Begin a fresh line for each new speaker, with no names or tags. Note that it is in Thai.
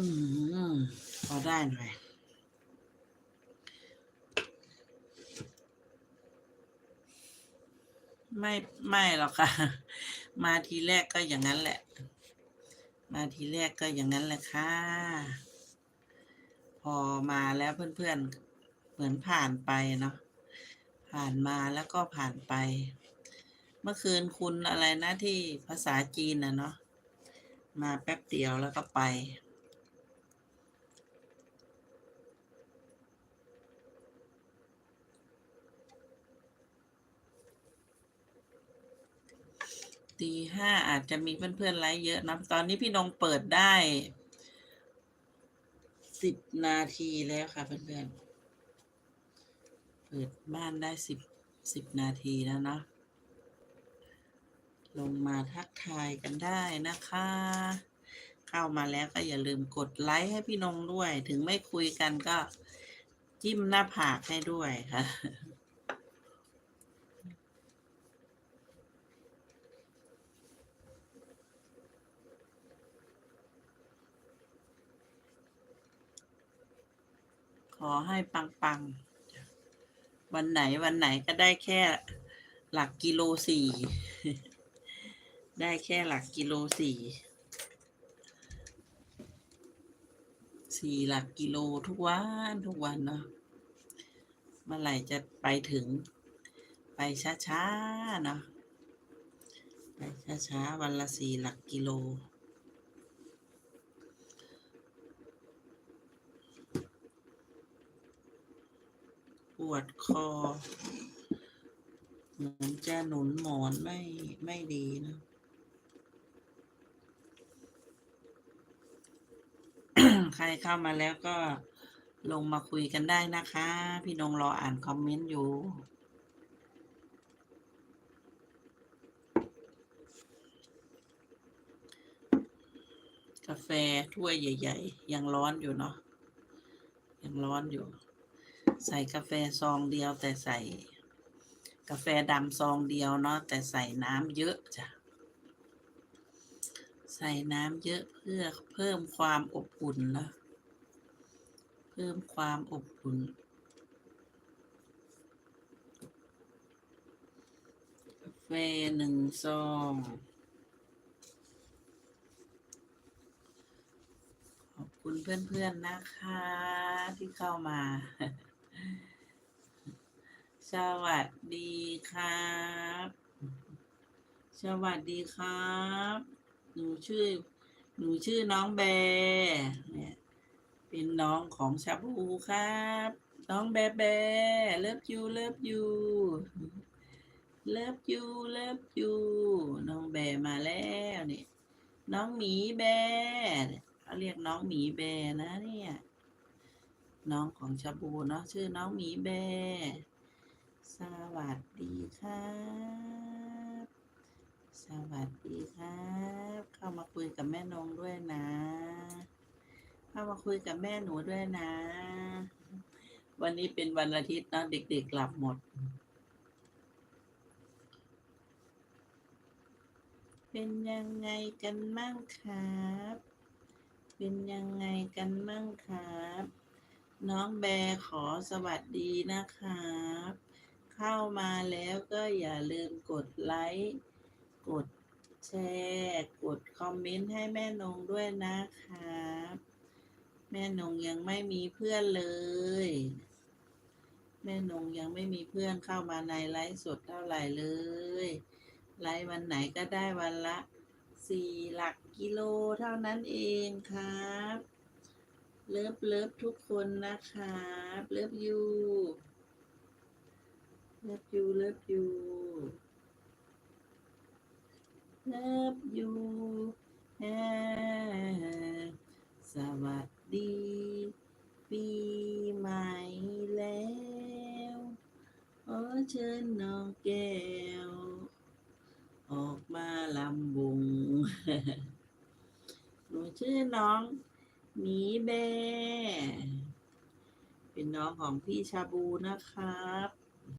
อืมพอได้หน่อยไม่ไม่หรอกค่ะ มาทีแรกก็อย่างนั้นแหละ มาทีแรกก็อย่างนั้นแหละค่ะ พอมาแล้วเพื่อนๆเหมือนผ่านไปเนาะผ่านมาแล้วก็ผ่านไป เมื่อคืนคุณอะไรนะที่ภาษาจีนนะเนาะมาแป๊บเดียวแล้วก็ไป ตีห้าอาจจะมีเพื่อนๆไลฟ์เยอะนะตอนนี้พี่นงเปิดได้สิบนาทีแล้วค่ะเพื่อนๆ เปิดบ้านได้สิบสิบนาทีแล้วเนาะลงมาทักทายกันได้นะคะ เข้ามาแล้วก็อย่าลืมกดไลค์ให้พี่นงด้วย ถึงไม่คุยกันก็จิ้มหน้าผากให้ด้วยค่ะ ขอให้ปังๆ วันไหนวันไหนก็ได้แค่หลักกิโลสี่ ได้แค่หลักกิโลสี่ สี่หลักกิโลทุกวันทุกวันเนาะ เมื่อไหร่จะไปถึง ไปช้าๆเนาะ ไปช้าๆวันละสี่หลักกิโล ป วดคอเหมือนจะหนุนหมอนไม่ไม่ดีนะใครเข้ามาแล้วก็ลงมาคุยกันได้นะคะ พี่นงรออ่านคอมเมนต์อยู่ กาแฟถ้วยใหญ่ ๆ ยังร้อนอยู่เนาะยังร้อนอยู่ ใส่กาแฟซองเดียวแต่ใส่ กาแฟดำซองเดียวเนาะแต่ใส่น้ำเยอะจ้ะ ใส่น้ำเยอะเพื่อเพิ่มความอบอุ่นเนาะเพิ่มความอบอุ่นกาแฟหนึ่งซองขอบคุณเพื่อนๆนะคะที่เข้ามา สวัสดีครับ สวัสดีครับ หนูชื่อ หนูชื่อน้องแบร์เนี่ยเป็นน้องของชาบูครับ น้องแบร์แบร์เลิฟยูเลิฟยูเลิฟยูเลิฟยูน้องแบร์มาแล้วเนี่ย น้องหมีแบร์เขาเรียกน้องหมีแบร์นะเนี่ย น้องของชาบูเนาะชื่อน้องหมีแบร์ สวัสดีครับ สวัสดีครับ เข้ามาคุยกับแม่นงด้วยนะ เข้ามาคุยกับแม่หนูด้วยนะ วันนี้เป็นวันอาทิตย์นะเด็กๆกลับหมด เป็นยังไงกันมั่งครับ เป็นยังไงกันมั่งครับ น้องแบร์ขอสวัสดีนะครับ เข้ามาแล้วก็อย่าลืมกดไลค์กดแชร์ กดคอมเมนต์ให้แม่นงด้วยนะครับ แม่นงยังไม่มีเพื่อนเลย แม่นงยังไม่มีเพื่อนเข้ามาในไลฟ์สดเท่าไหร่เลย ไลฟ์วันไหนก็ได้วันละสี่หลักกิโลเท่านั้นเองครับ เลิฟเลิฟทุกคนนะครับ เลิฟยู เลิฟยูเลิฟยูเลิฟยูฮ่าสวัสดี ปีใหม่แล้วขอเชิญน้องแก้ว ออกมาลำวงหนูชื่อน้องหมีแบ เป็นน้องของพี่ชาบูนะครับ